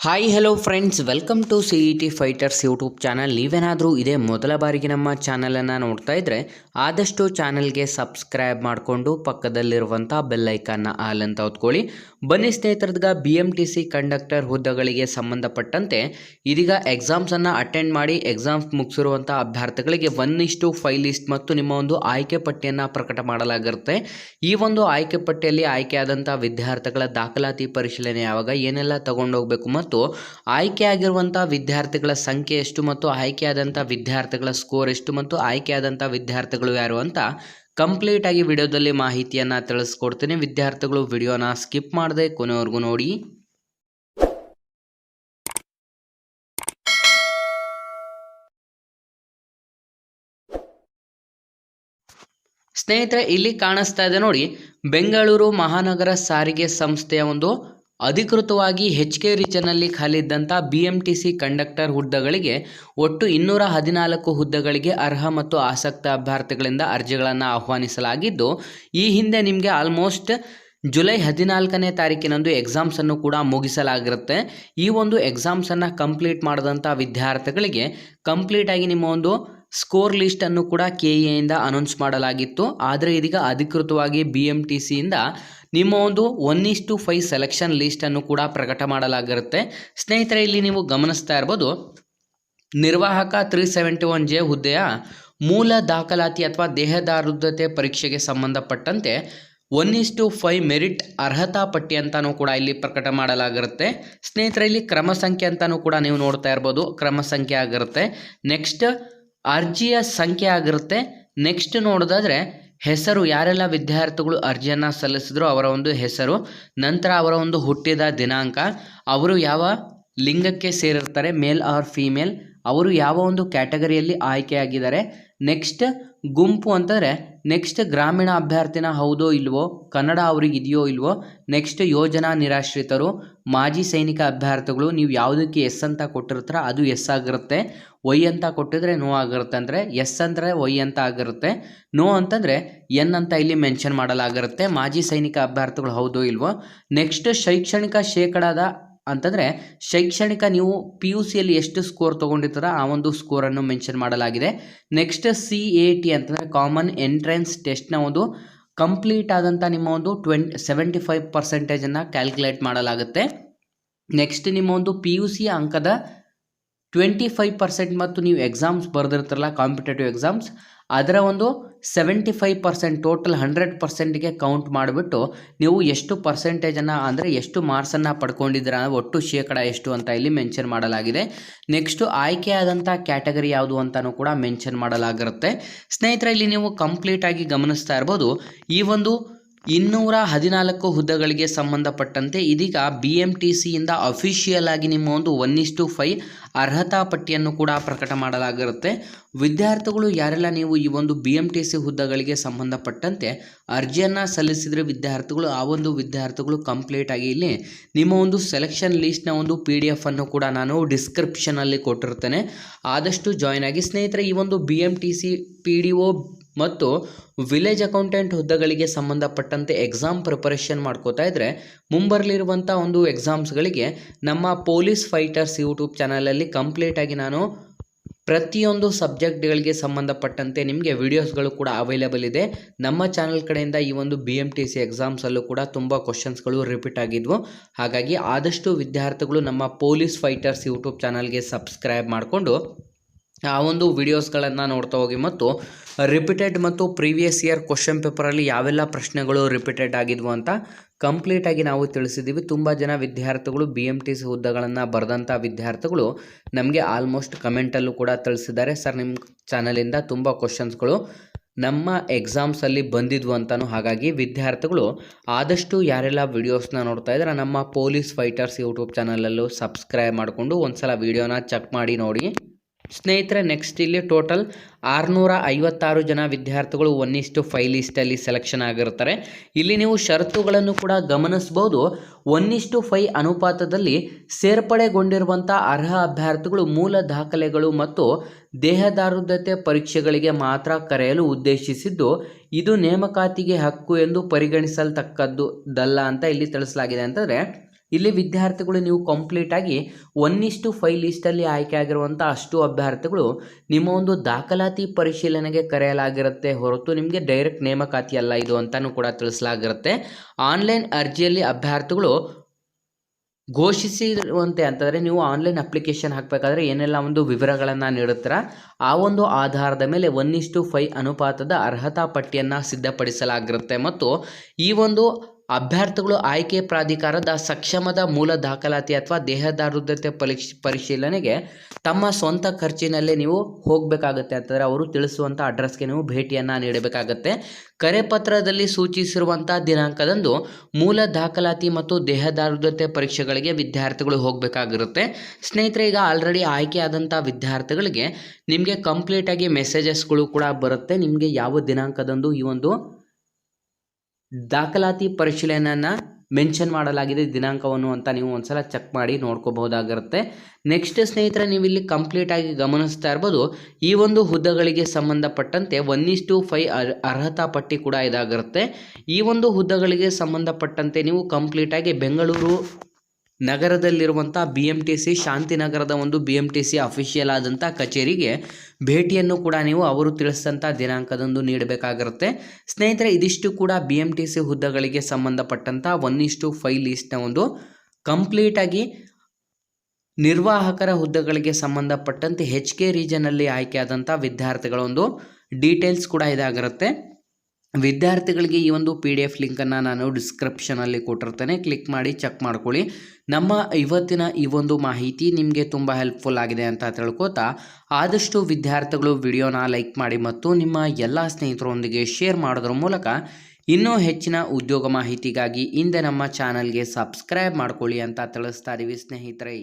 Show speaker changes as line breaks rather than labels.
Hi hello friends welcome to C E T fighters YouTube channel ನೀವೇನಾದರೂ ಇದೇ ಮೊದಲ ಬಾರಿಗೆ ನಮ್ಮ ಚಾನಲನ್ನು ನೋಡ್ತಾ ಇದ್ದರೆ ಆದಷ್ಟು ಚಾನಲ್ಗೆ ಸಬ್ಸ್ಕ್ರೈಬ್ ಮಾಡಿಕೊಂಡು ಪಕ್ಕದಲ್ಲಿರುವಂಥ ಬೆಲ್ಲೈಕನ್ನ ಆಲ್ ಅಂತ ಹೊತ್ಕೊಳ್ಳಿ. ಬನ್ನಿ ಸ್ನೇಹಿತರದ್ಗ B M T C conductor ಹುದ್ದೆಗಳಿಗೆ ಸಂಬಂಧಪಟ್ಟಂತೆ ಇದೀಗ ಎಕ್ಸಾಮ್ಸನ್ನು ಅಟೆಂಡ್ ಮಾಡಿ ಎಕ್ಸಾಮ್ಸ್ ಮುಗಿಸಿರುವಂಥ ಅಭ್ಯರ್ಥಿಗಳಿಗೆ ಒನ್ ಇಷ್ಟು ಫೈವ್ ಲಿಸ್ಟ್ ಮತ್ತು ನಿಮ್ಮ ಒಂದು ಆಯ್ಕೆ ಪಟ್ಟಿಯನ್ನು ಪ್ರಕಟ ಮಾಡಲಾಗಿರುತ್ತೆ. ಈ ಒಂದು ಆಯ್ಕೆ ಪಟ್ಟಿಯಲ್ಲಿ ಆಯ್ಕೆಯಾದಂಥ ವಿದ್ಯಾರ್ಥಿಗಳ ದಾಖಲಾತಿ ಪರಿಶೀಲನೆ ಯಾವಾಗ ಏನೆಲ್ಲ ತಗೊಂಡೋಗ್ಬೇಕು ಮತ್ತು ಆಯ್ಕೆಯಾಗಿರುವಂಥ ವಿದ್ಯಾರ್ಥಿಗಳ ಸಂಖ್ಯೆ ಎಷ್ಟು ಮತ್ತು ಆಯ್ಕೆಯಾದಂಥ ವಿದ್ಯಾರ್ಥಿಗಳ ಸ್ಕೋರ್ ಎಷ್ಟು ಮತ್ತು ಆಯ್ಕೆಯಾದಂಥ ವಿದ್ಯಾರ್ಥಿಗಳು ಯಾರು ಅಂತ ಕಂಪ್ಲೀಟ್ ಆಗಿ ವಿಡಿಯೋದಲ್ಲಿ ಮಾಹಿತಿಯನ್ನು ತಿಳಿಸ್ಕೊಡ್ತೀನಿ. ವಿದ್ಯಾರ್ಥಿಗಳು ವಿಡಿಯೋನ ಸ್ಕಿಪ್ ಮಾಡದೆ ಕೊನೆವರೆಗೂ ನೋಡಿ. ಸ್ನೇಹಿತರೆ, ಇಲ್ಲಿ ಕಾಣಿಸ್ತಾ ಇದೆ ನೋಡಿ, ಬೆಂಗಳೂರು ಮಹಾನಗರ ಸಾರಿಗೆ ಸಂಸ್ಥೆಯ ಒಂದು ಅಧಿಕೃತವಾಗಿ ಹೆಚ್ ಕೆ ರಿಚನಲ್ಲಿ ಖಾಲಿ ಇದ್ದಂಥ B M T C conductor ಹುದ್ದೆಗಳಿಗೆ ಒಟ್ಟು ಇನ್ನೂರ ಹದಿನಾಲ್ಕು ಹುದ್ದೆಗಳಿಗೆ ಅರ್ಹ ಮತ್ತು ಆಸಕ್ತ ಅಭ್ಯರ್ಥಿಗಳಿಂದ ಅರ್ಜಿಗಳನ್ನು ಆಹ್ವಾನಿಸಲಾಗಿದ್ದು, ಈ ಹಿಂದೆ ನಿಮಗೆ ಆಲ್ಮೋಸ್ಟ್ ಜುಲೈ ಹದಿನಾಲ್ಕನೇ ತಾರೀಕಿನಂದು ಎಕ್ಸಾಮ್ಸನ್ನು ಕೂಡ ಮುಗಿಸಲಾಗಿರುತ್ತೆ. ಈ ಒಂದು ಎಕ್ಸಾಮ್ಸನ್ನು ಕಂಪ್ಲೀಟ್ ಮಾಡಿದಂಥ ವಿದ್ಯಾರ್ಥಿಗಳಿಗೆ ಕಂಪ್ಲೀಟಾಗಿ ನಿಮ್ಮ ಒಂದು ಸ್ಕೋರ್ ಲಿಸ್ಟನ್ನು ಕೂಡ ಕೆ ಇಂದ ಅನೌನ್ಸ್ ಮಾಡಲಾಗಿತ್ತು. ಆದರೆ ಇದೀಗ ಅಧಿಕೃತವಾಗಿ ಬಿ ಎಂ ಟಿ ಸಿಯಿಂದ ನಿಮ್ಮ ಒಂದು one is to five selection ಲಿಸ್ಟನ್ನು ಕೂಡ ಪ್ರಕಟ ಮಾಡಲಾಗಿರುತ್ತೆ. ಸ್ನೇಹಿತರೆ, ಇಲ್ಲಿ ನೀವು ಗಮನಿಸ್ತಾ ಇರ್ಬೋದು, ನಿರ್ವಾಹಕ ತ್ರೀ ಸೆವೆಂಟಿ ಒನ್ ಜೆ ಹುದ್ದೆಯ ಮೂಲ ದಾಖಲಾತಿ ಅಥವಾ ದೇಹದಾರುದ್ಧತೆ ಪರೀಕ್ಷೆಗೆ ಸಂಬಂಧಪಟ್ಟಂತೆ one is to five merit ಅರ್ಹತಾ ಪಟ್ಟಿ ಅಂತಾನೂ ಕೂಡ ಇಲ್ಲಿ ಪ್ರಕಟ ಮಾಡಲಾಗಿರುತ್ತೆ. ಸ್ನೇಹಿತರೆ, ಇಲ್ಲಿ ಕ್ರಮ ಸಂಖ್ಯೆ ಅಂತಾನೂ ಕೂಡ ನೀವು ನೋಡ್ತಾ ಇರ್ಬೋದು. ಕ್ರಮ ಸಂಖ್ಯೆ ಆಗಿರುತ್ತೆ. ನೆಕ್ಸ್ಟ್ ಅರ್ಜಿಯ ಸಂಖ್ಯೆ ಆಗಿರುತ್ತೆ. ನೆಕ್ಸ್ಟ್ ನೋಡೋದಾದ್ರೆ, ಹೆಸರು ಯಾರೆಲ್ಲ ವಿದ್ಯಾರ್ಥಿಗಳು ಅರ್ಜಿಯನ್ನು ಸಲ್ಲಿಸಿದ್ರು ಅವರ ಒಂದು ಹೆಸರು, ನಂತರ ಅವರ ಒಂದು ಹುಟ್ಟಿದ ದಿನಾಂಕ, ಅವರು ಯಾವ ಲಿಂಗಕ್ಕೆ ಸೇರಿರ್ತಾರೆ ಮೇಲ್ ಆರ್ ಫೀಮೇಲ್ ಅವರು ಯಾವ ಒಂದು ಕ್ಯಾಟಗರಿಯಲ್ಲಿ ಆಯ್ಕೆಯಾಗಿದ್ದಾರೆ. ನೆಕ್ಸ್ಟ್ ಗುಂಪು ಅಂತಂದರೆ ನೆಕ್ಸ್ಟ್ ಗ್ರಾಮೀಣ ಅಭ್ಯರ್ಥಿನ ಹೌದೋ ಇಲ್ವೋ, ಕನ್ನಡ ಅವ್ರಿಗೆ ಇದೆಯೋ ಇಲ್ವೋ ನೆಕ್ಸ್ಟ್ ಯೋಜನಾ ನಿರಾಶ್ರಿತರು, ಮಾಜಿ ಸೈನಿಕ ಅಭ್ಯರ್ಥಿಗಳು, ನೀವು ಯಾವುದಕ್ಕೆ ಎಸ್ ಅಂತ ಕೊಟ್ಟಿರ್ತಾರ ಅದು ಎಸ್ ಆಗಿರುತ್ತೆ. ವೈ ಅಂತ ಕೊಟ್ಟಿದ್ರೆ ನೋ ಆಗಿರುತ್ತೆ ಅಂದರೆ ಎಸ್ ಅಂದರೆ ವೈ ಅಂತ ಆಗಿರುತ್ತೆ. ನೋ ಅಂತಂದರೆ ಎನ್ ಅಂತ ಇಲ್ಲಿ ಮೆನ್ಷನ್ ಮಾಡಲಾಗಿರುತ್ತೆ. ಮಾಜಿ ಸೈನಿಕ ಅಭ್ಯರ್ಥಿಗಳು ಹೌದೋ ಇಲ್ವೋ. ನೆಕ್ಸ್ಟ್ ಶೈಕ್ಷಣಿಕ ಶೇಕಡಾದ ಅಂತಂದರೆ ಶೈಕ್ಷಣಿಕ ನೀವು ಪಿ ಯು ಸಿಯಲ್ಲಿ ಎಷ್ಟು ಸ್ಕೋರ್ ತೊಗೊಂಡಿರ್ತಾರ ಆ ಒಂದು ಸ್ಕೋರನ್ನು ಮೆನ್ಷನ್ ಮಾಡಲಾಗಿದೆ. ನೆಕ್ಸ್ಟ್ ಸಿ ಎ ಟಿ ಅಂತಂದರೆ ಕಾಮನ್ ಎಂಟ್ರೆನ್ಸ್ ಟೆಸ್ಟ್ನ ಒಂದು ಕಂಪ್ಲೀಟ್ ಆದಂಥ ನಿಮ್ಮ ಒಂದು ಟ್ವೆಂಟ್ ಸೆವೆಂಟಿ ಫೈವ್ ಪರ್ಸೆಂಟೇಜನ್ನು ಕ್ಯಾಲ್ಕುಲೇಟ್ ಮಾಡಲಾಗುತ್ತೆ. ನೆಕ್ಸ್ಟ್ ನಿಮ್ಮ ಒಂದು ಪಿ ಯು ಸಿ ಅಂಕದ ಟ್ವೆಂಟಿ ಫೈವ್ ಪರ್ಸೆಂಟ್ ಮತ್ತು ನೀವು ಎಕ್ಸಾಮ್ಸ್ ಬರೆದಿರ್ತಾರಲ್ಲ ಕಾಂಪಿಟೇಟಿವ್ ಎಕ್ಸಾಮ್ಸ್ ಅದರ ಒಂದು seventy five percent total hundred ಪರ್ಸೆಂಟ್ಗೆ count ಮಾಡಿಬಿಟ್ಟು ನೀವು ಎಷ್ಟು ಪರ್ಸೆಂಟೇಜನ್ನು ಅಂದರೆ ಎಷ್ಟು ಮಾರ್ಕ್ಸನ್ನು ಪಡ್ಕೊಂಡಿದ್ದೀರಾ ಒಟ್ಟು ಶೇಕಡ ಎಷ್ಟು ಅಂತ ಇಲ್ಲಿ ಮೆನ್ಷನ್ ಮಾಡಲಾಗಿದೆ. ನೆಕ್ಸ್ಟು ಆಯ್ಕೆಯಾದಂಥ ಕ್ಯಾಟಗರಿ ಯಾವುದು ಅಂತಲೂ ಕೂಡ ಮೆನ್ಷನ್ ಮಾಡಲಾಗಿರುತ್ತೆ. ಸ್ನೇಹಿತರೆ, ಇಲ್ಲಿ ನೀವು ಕಂಪ್ಲೀಟಾಗಿ ಗಮನಿಸ್ತಾ ಇರ್ಬೋದು, ಈ ಒಂದು ಇನ್ನೂರ ಹದಿನಾಲ್ಕು ಹುದ್ದೆಗಳಿಗೆ ಸಂಬಂಧಪಟ್ಟಂತೆ ಇದೀಗ ಬಿ ಎಂ ಟಿ ಸಿಯಿಂದ ಅಫಿಷಿಯಲ್ ಆಗಿ ನಿಮ್ಮ ಒಂದು ಒನ್ ಇಸ್ ಟು ಫೈ ಅರ್ಹತಾ ಪಟ್ಟಿಯನ್ನು ಕೂಡ ಪ್ರಕಟ ಮಾಡಲಾಗಿರುತ್ತೆ. ವಿದ್ಯಾರ್ಥಿಗಳು ಯಾರೆಲ್ಲ ನೀವು ಈ ಒಂದು ಬಿ ಎಂ ಟಿ ಸಿ ಹುದ್ದೆಗಳಿಗೆ ಸಂಬಂಧಪಟ್ಟಂತೆ ಅರ್ಜಿಯನ್ನು ಸಲ್ಲಿಸಿದರೆ ವಿದ್ಯಾರ್ಥಿಗಳು, ಆ ಒಂದು ವಿದ್ಯಾರ್ಥಿಗಳು ಕಂಪ್ಲೀಟ್ ಆಗಿ ಇಲ್ಲಿ ನಿಮ್ಮ ಒಂದು ಸೆಲೆಕ್ಷನ್ ಲೀಸ್ಟ್ನ ಒಂದು ಪಿ ಡಿ ಎಫ್ ಅನ್ನು ಕೂಡ ನಾನು ಡಿಸ್ಕ್ರಿಪ್ಷನಲ್ಲಿ ಕೊಟ್ಟಿರ್ತೇನೆ. ಆದಷ್ಟು ಜಾಯ್ನ್ ಆಗಿ ಸ್ನೇಹಿತರೆ, ಈ ಒಂದು B M T C P D O ಮತ್ತು ವಿಲೇಜ್ ಅಕೌಂಟೆಂಟ್ ಹುದ್ದೆಗಳಿಗೆ ಸಂಬಂಧಪಟ್ಟಂತೆ ಎಕ್ಸಾಮ್ ಪ್ರಿಪರೇಷನ್ ಮಾಡ್ಕೋತಾ ಇದ್ದರೆ ಮುಂಬರಲಿರುವಂಥ ಒಂದು ಎಕ್ಸಾಮ್ಸ್ಗಳಿಗೆ ನಮ್ಮ ಪೊಲೀಸ್ ಫೈಟರ್ಸ್ ಯೂಟ್ಯೂಬ್ ಚಾನಲಲ್ಲಿ ಕಂಪ್ಲೀಟಾಗಿ ನಾನು ಪ್ರತಿಯೊಂದು ಸಬ್ಜೆಕ್ಟ್ಗಳಿಗೆ ಸಂಬಂಧಪಟ್ಟಂತೆ ನಿಮಗೆ ವಿಡಿಯೋಸ್ಗಳು ಕೂಡ ಅವೈಲೇಬಲ್ ಇದೆ. ನಮ್ಮ ಚಾನಲ್ ಕಡೆಯಿಂದ ಈ ಒಂದು ಬಿ ಎಂ ಟಿ ಸಿ ಎಕ್ಸಾಮ್ಸಲ್ಲೂ ಕೂಡ ತುಂಬ ಕ್ವಶನ್ಸ್ಗಳು ರಿಪೀಟ್ ಆಗಿದ್ವು. ಹಾಗಾಗಿ ಆದಷ್ಟು ವಿದ್ಯಾರ್ಥಿಗಳು ನಮ್ಮ ಪೊಲೀಸ್ ಫೈಟರ್ಸ್ ಯೂಟ್ಯೂಬ್ ಚಾನಲ್ಗೆ ಸಬ್ಸ್ಕ್ರೈಬ್ ಮಾಡಿಕೊಂಡು ಆ ಒಂದು ವಿಡಿಯೋಸ್ಗಳನ್ನು ನೋಡ್ತಾ ಹೋಗಿ ಮತ್ತು ರಿಪೀಟೆಡ್ ಮತ್ತು ಪ್ರೀವಿಯಸ್ ಇಯರ್ ಕ್ವಶನ್ ಪೇಪರಲ್ಲಿ ಯಾವೆಲ್ಲ ಪ್ರಶ್ನೆಗಳು ರಿಪೀಟೆಡ್ ಆಗಿದ್ವು ಅಂತ ಕಂಪ್ಲೀಟಾಗಿ ನಾವು ತಿಳಿಸಿದ್ದೀವಿ ತುಂಬ ಜನ ವಿದ್ಯಾರ್ಥಿಗಳು ಬಿ ಎಂ ಟಿ ಸಿ ಹುದ್ದೆಗಳನ್ನು ಬರೆದಂಥ ವಿದ್ಯಾರ್ಥಿಗಳು ನಮಗೆ ಆಲ್ಮೋಸ್ಟ್ ಕಮೆಂಟಲ್ಲೂ ಕೂಡ ತಿಳಿಸಿದ್ದಾರೆ. ಸರ್ ನಿಮ್ಮ ಚಾನಲಿಂದ ತುಂಬ ಕ್ವಶನ್ಸ್ಗಳು ನಮ್ಮ ಎಕ್ಸಾಮ್ಸಲ್ಲಿ ಬಂದಿದ್ವು ಅಂತಲೂ ಹಾಗಾಗಿ ವಿದ್ಯಾರ್ಥಿಗಳು ಆದಷ್ಟು ಯಾರೆಲ್ಲ ವಿಡಿಯೋಸ್ನ ನೋಡ್ತಾ ಇದ್ದಾರೆ ನಮ್ಮ ಪೊಲೀಸ್ ಫೈಟರ್ಸ್ ಯೂಟ್ಯೂಬ್ ಚಾನಲಲ್ಲೂ ಸಬ್ಸ್ಕ್ರೈಬ್ ಮಾಡಿಕೊಂಡು ಒಂದು ಸಲ ವಿಡಿಯೋನ ಚೆಕ್ ಮಾಡಿ ನೋಡಿ. ಸ್ನೇಹಿತರೆ ನೆಕ್ಸ್ಟ್ ಇಲ್ಲಿ ಟೋಟಲ್ ಆರುನೂರ ಐವತ್ತಾರು ಜನ ವಿದ್ಯಾರ್ಥಿಗಳು ಒನ್ ಇಸ್ಟು ಫೈವ್ ಲಿಸ್ಟಲ್ಲಿ ಸೆಲೆಕ್ಷನ್ ಆಗಿರ್ತಾರೆ ಇಲ್ಲಿ ನೀವು ಷರತ್ತುಗಳನ್ನು ಕೂಡ ಗಮನಿಸ್ಬೋದು ಒನ್ ಇಸ್ಟು ಫೈ ಅನುಪಾತದಲ್ಲಿ ಸೇರ್ಪಡೆಗೊಂಡಿರುವಂಥ ಅರ್ಹ ಅಭ್ಯರ್ಥಿಗಳು ಮೂಲ ದಾಖಲೆಗಳು ಮತ್ತು ದೇಹದಾರುದ್ಧತೆ ಪರೀಕ್ಷೆಗಳಿಗೆ ಮಾತ್ರ ಕರೆಯಲು ಉದ್ದೇಶಿಸಿದ್ದು, ಇದು ನೇಮಕಾತಿಗೆ ಹಕ್ಕು ಎಂದು ಪರಿಗಣಿಸಲ್ತಕ್ಕದ್ದು ದಲ್ಲ ಅಂತ ಇಲ್ಲಿ ತಿಳಿಸಲಾಗಿದೆ. ಅಂತಂದರೆ ಇಲ್ಲಿ ವಿದ್ಯಾರ್ಥಿಗಳು ನೀವು ಕಂಪ್ಲೀಟಾಗಿ ಒನ್ ಇಷ್ಟು ಫೈಲ್ ಲಿಸ್ಟಲ್ಲಿ ಆಯ್ಕೆ ಆಗಿರುವಂಥ ಅಷ್ಟು ಅಭ್ಯರ್ಥಿಗಳು ನಿಮ್ಮ ಒಂದು ದಾಖಲಾತಿ ಪರಿಶೀಲನೆಗೆ ಕರೆಯಲಾಗಿರುತ್ತೆ ಹೊರತು ನಿಮಗೆ ಡೈರೆಕ್ಟ್ ನೇಮಕಾತಿ ಅಲ್ಲ ಇದು ಅಂತಲೂ ಕೂಡ ತಿಳಿಸಲಾಗಿರುತ್ತೆ. ಆನ್ಲೈನ್ ಅರ್ಜಿಯಲ್ಲಿ ಅಭ್ಯರ್ಥಿಗಳು ಘೋಷಿಸಿರುವಂತೆ ಅಂತಂದರೆ ನೀವು ಆನ್ಲೈನ್ ಅಪ್ಲಿಕೇಶನ್ ಹಾಕಬೇಕಾದ್ರೆ ಏನೆಲ್ಲ ಒಂದು ವಿವರಗಳನ್ನು ನೀಡುತ್ತೀರ? ಆ ಒಂದು ಆಧಾರದ ಮೇಲೆ ಒನ್ ಇಷ್ಟು ಫೈ ಅನುಪಾತದ ಅರ್ಹತಾ ಪಟ್ಟಿಯನ್ನು ಸಿದ್ಧಪಡಿಸಲಾಗಿರುತ್ತೆ. ಮತ್ತು ಈ ಒಂದು ಅಭ್ಯರ್ಥಿಗಳು ಆಯ್ಕೆ ಪ್ರಾಧಿಕಾರದ ಸಕ್ಷಮದ ಮೂಲ ದಾಖಲಾತಿ ಅಥವಾ ದೇಹದಾರುದ್ರತೆ ಪರೀಕ್ಷೆ, ಪರಿಶೀಲನೆಗೆ ತಮ್ಮ ಸ್ವಂತ ಖರ್ಚಿನಲ್ಲೇ ನೀವು ಹೋಗಬೇಕಾಗುತ್ತೆ ಅಂತಂದರೆ ಅವರು ತಿಳಿಸುವಂಥ ಅಡ್ರೆಸ್ಗೆ ನೀವು ಭೇಟಿಯನ್ನು ನೀಡಬೇಕಾಗತ್ತೆ. ಕರೆ ಪತ್ರದಲ್ಲಿ ಸೂಚಿಸಿರುವಂಥ ದಿನಾಂಕದಂದು ಮೂಲ ದಾಖಲಾತಿ ಮತ್ತು ದೇಹದಾರುದ್ಯತೆ ಪರೀಕ್ಷೆಗಳಿಗೆ ವಿದ್ಯಾರ್ಥಿಗಳು ಹೋಗಬೇಕಾಗಿರುತ್ತೆ. ಸ್ನೇಹಿತರೆ, ಈಗ ಆಲ್ರೆಡಿ ಆಯ್ಕೆ ಆದಂಥ ವಿದ್ಯಾರ್ಥಿಗಳಿಗೆ ನಿಮಗೆ ಕಂಪ್ಲೀಟಾಗಿ ಮೆಸೇಜಸ್ಗಳು ಕೂಡ ಬರುತ್ತೆ. ನಿಮಗೆ ಯಾವ ದಿನಾಂಕದಂದು ಈ ಒಂದು ದಾಖಲಾತಿ ಪರಿಶೀಲನೆಯನ್ನು ಮೆನ್ಷನ್ ಮಾಡಲಾಗಿದೆ ದಿನಾಂಕವನ್ನು ಅಂತ ನೀವು ಒಂದ್ಸಲ ಚೆಕ್ ಮಾಡಿ ನೋಡ್ಕೋಬಹುದಾಗಿರುತ್ತೆ. ನೆಕ್ಸ್ಟ್ ಸ್ನೇಹಿತರೆ ನೀವು ಇಲ್ಲಿ ಕಂಪ್ಲೀಟಾಗಿ ಗಮನಿಸ್ತಾ ಇರ್ಬೋದು, ಈ ಒಂದು ಹುದ್ದೆಗಳಿಗೆ ಸಂಬಂಧಪಟ್ಟಂತೆ ಒನ್ ಇಸ್ಟು ಫೈ ಅರ್ಹತಾ ಪಟ್ಟಿ ಕೂಡ ಇದಾಗಿರುತ್ತೆ. ಈ ಒಂದು ಹುದ್ದೆಗಳಿಗೆ ಸಂಬಂಧಪಟ್ಟಂತೆ ನೀವು ಕಂಪ್ಲೀಟಾಗಿ ಬೆಂಗಳೂರು ನಗರದಲ್ಲಿರುವಂಥ ಬಿ ಎಂ ಟಿ ಸಿ ಶಾಂತಿನಗರದ ಒಂದು B M T C official ಆದಂಥ ಕಚೇರಿಗೆ ಭೇಟಿಯನ್ನು ಕೂಡ ನೀವು ಅವರು ತಿಳಿಸಿದಂಥ ದಿನಾಂಕದಂದು ನೀಡಬೇಕಾಗಿರುತ್ತೆ. ಸ್ನೇಹಿತರೆ, ಇದಿಷ್ಟು ಕೂಡ ಬಿ ಎಂ ಟಿ ಸಿ ಹುದ್ದೆಗಳಿಗೆ ಸಂಬಂಧಪಟ್ಟಂಥ ಒನ್ ಫೈವ್ ಲೀಸ್ಟ್ನ ಒಂದು ಕಂಪ್ಲೀಟಾಗಿ ನಿರ್ವಾಹಕರ ಹುದ್ದೆಗಳಿಗೆ ಸಂಬಂಧಪಟ್ಟಂತೆ ಹೆಚ್ ಕೆ ರೀಜನಲ್ಲಿ ಆಯ್ಕೆಯಾದಂಥ ವಿದ್ಯಾರ್ಥಿಗಳ ಒಂದು ಡೀಟೇಲ್ಸ್ ಕೂಡ ಇದಾಗಿರುತ್ತೆ. ವಿದ್ಯಾರ್ಥಿಗಳಿಗೆ ಈ ಒಂದು ಪಿ ಡಿ ಎಫ್ ಲಿಂಕನ್ನು ನಾನು ಡಿಸ್ಕ್ರಿಪ್ಷನಲ್ಲಿ ಕೊಟ್ಟಿರ್ತೇನೆ. ಕ್ಲಿಕ್ ಮಾಡಿ ಚೆಕ್ ಮಾಡ್ಕೊಳ್ಳಿ. ನಮ್ಮ ಇವತ್ತಿನ ಈ ಒಂದು ಮಾಹಿತಿ ನಿಮಗೆ ತುಂಬ ಹೆಲ್ಪ್ಫುಲ್ ಆಗಿದೆ ಅಂತ ತಿಳ್ಕೊತಾ, ಆದಷ್ಟು ವಿದ್ಯಾರ್ಥಿಗಳು ವಿಡಿಯೋನ ಲೈಕ್ ಮಾಡಿ ಮತ್ತು ನಿಮ್ಮ ಎಲ್ಲ ಸ್ನೇಹಿತರೊಂದಿಗೆ ಶೇರ್ ಮಾಡೋದ್ರ ಮೂಲಕ ಇನ್ನೂ ಹೆಚ್ಚಿನ ಉದ್ಯೋಗ ಮಾಹಿತಿಗಾಗಿ ಹಿಂದೆ ನಮ್ಮ ಚಾನಲ್ಗೆ ಸಬ್ಸ್ಕ್ರೈಬ್ ಮಾಡ್ಕೊಳ್ಳಿ ಅಂತ ತಿಳಿಸ್ತಾ ಇದ್ದೀವಿ ಸ್ನೇಹಿತರೆ.